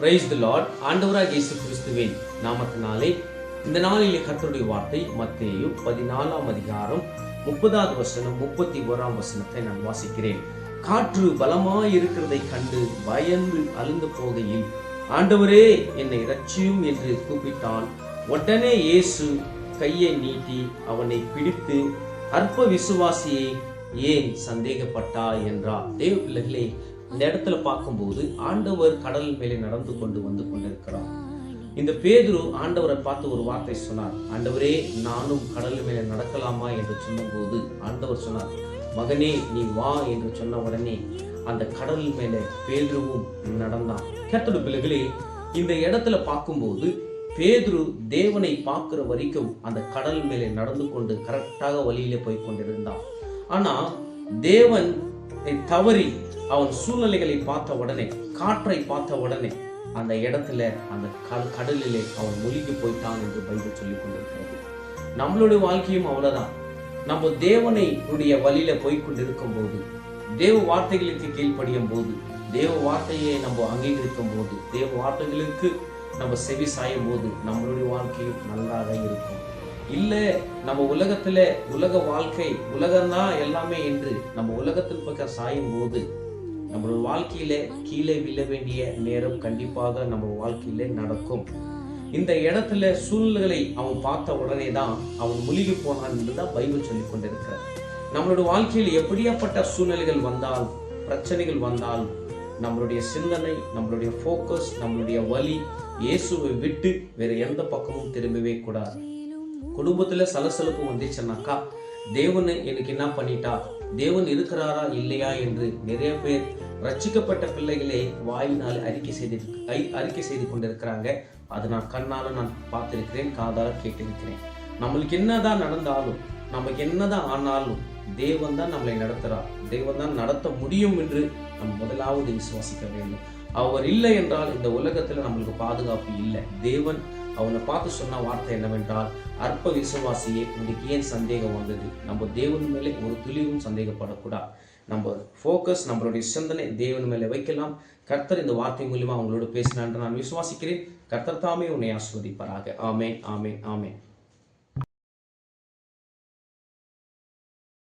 Praise the Lord ஆண்டவராக இயேசு கிறிஸ்துவின் நாமத்தினாலே இந்த நாளிலே கர்த்தருடைய வார்த்தை மத்தேயு பதினாலாம் அதிகாரம் முப்பதாவது வசனம் முப்பத்தி ஓராம் வசனத்தை நான் வாசிக்கிறேன். காற்று பலமாய் இருக்கிறதை கண்டு பயந்து அழுந்து போகையில் ஆண்டவரே என்னை இரட்சியும் என்று கூப்பிட்டான். உடனே இயேசு கையை நீட்டி அவனை பிடித்து அற்ப விசுவாசியை ஏன் சந்தேகப்பட்டா என்றார். தேவ பிள்ளைகளே இந்த இடத்துல பார்க்கும்போது ஆண்டவர் கடல் மேலே நடந்து கொண்டு வந்து கொண்டிருக்கிறார். இந்த பேதுரு ஆண்டவரை பார்த்து ஒரு வார்த்தை சொன்னார். ஆண்டவரே நானும் கடல் மேலே நடக்கலாமா என்று சொன்னபோது ஆண்டவர் சொன்னார் மகனே நீ வா என்று சொன்ன உடனே அந்த கடல் மேலே பேதுருவும் நடந்தான். கர்த்தருடைய பிள்ளைகளே இந்த இடத்துல பார்க்கும்போது பேதுரு தேவனை பார்க்குற வரைக்கும் அந்த கடல் மேலே நடந்து கொண்டு கரெக்டாக வழியிலே போய் கொண்டிருந்தான். ஆனால் தேவன் தவறி அவன் சூழ்நிலைகளை பார்த்த உடனே காற்றை பார்த்த உடனே அந்த இடத்துல அந்த கடலிலே அவன் மூழ்கி போயிட்டான் என்று பைபிள் சொல்லி கொண்டிருக்கிறது. நம்மளுடைய வாழ்க்கையும் அவ்வளவுதான். நம்ம தேவனை உடைய வழியில போய்கொண்டிருக்கும் போது தேவ வார்த்தைகளுக்கு கீழ்ப்படியும் போது தேவ வார்த்தையை நம்ம அங்கீகரிக்கும் போது தேவ வார்த்தைகளுக்கு நம்ம செவி சாயும் போது நம்மளுடைய வாழ்க்கையும் நல்லாக இருக்கும். இல்லை நம்ம உலகத்தில் உலக வாழ்க்கை உலகம்தான் எல்லாமே என்று நம்ம உலகத்தின் பக்கம் சாயும் போது நம்மளோட வாழ்க்கையில கீழே விழ வேண்டிய நேரம் கண்டிப்பாக நம்ம வாழ்க்கையில நடக்கும். இந்த இடத்துல சூழ்நிலைகளை அவன் பார்த்த உடனே தான் அவன் முழுகி போனான் என்று தான் பைபிள் சொல்லி கொண்டிருக்கிறார். நம்மளோட வாழ்க்கையில் எப்படியாப்பட்ட சூழ்நிலைகள் வந்தால் பிரச்சனைகள் வந்தால் நம்மளுடைய சிந்தனை நம்மளுடைய ஃபோக்கஸ் நம்மளுடைய வழி இயேசுவை விட்டு வேறு எந்த பக்கமும் திரும்பவே கூடாது. குடும்பத்துல சலசலப்பு வந்துச்சுன்னாக்கா தேவன் எனக்கு என்ன பண்ணிட்டா தேவன் இருக்கிறாரா இல்லையா என்று நிறைய பேர் ரட்சிக்கப்பட்ட பிள்ளைகளை வாயினால் அறிக்கை செய்து ஐ- அறிக்கை செய்து கொண்டிருக்கிறாங்க. அது நான் கண்ணால நான் பார்த்திருக்கிறேன் காதால கேட்டிருக்கிறேன். நம்மளுக்கு என்னதான் நடந்தாலும் நமக்கு என்னதான் ஆனாலும் தேவன் தான் நம்மளை நடத்துறார். தேவன் தான் நடத்த முடியும் என்று நம்ம முதலாவது விசுவாசிக்க வேண்டும். அவர் இல்லை என்றால் இந்த உலகத்துல நம்மளுக்கு பாதுகாப்பு இல்லை. தேவன் அவனை பார்த்து சொன்ன வார்த்தை என்னவென்றால் அற்ப விசுவாசியே உங்களுக்கு ஏன் சந்தேகம் வந்தது? நம்ம தேவன் மேலே ஒரு துளியும் சந்தேகப்படக்கூடாது. நம்ம ஃபோக்கஸ் நம்மளுடைய சிந்தனை தேவன் மேலே வைக்கலாம். கர்த்தர் இந்த வார்த்தை மூலியமா அவங்களோட பேசினான் நான் விசுவாசிக்கிறேன். கர்த்தர் தாமே உன்னை ஆஸ்வதிப்பாராக. ஆமே ஆமே ஆமே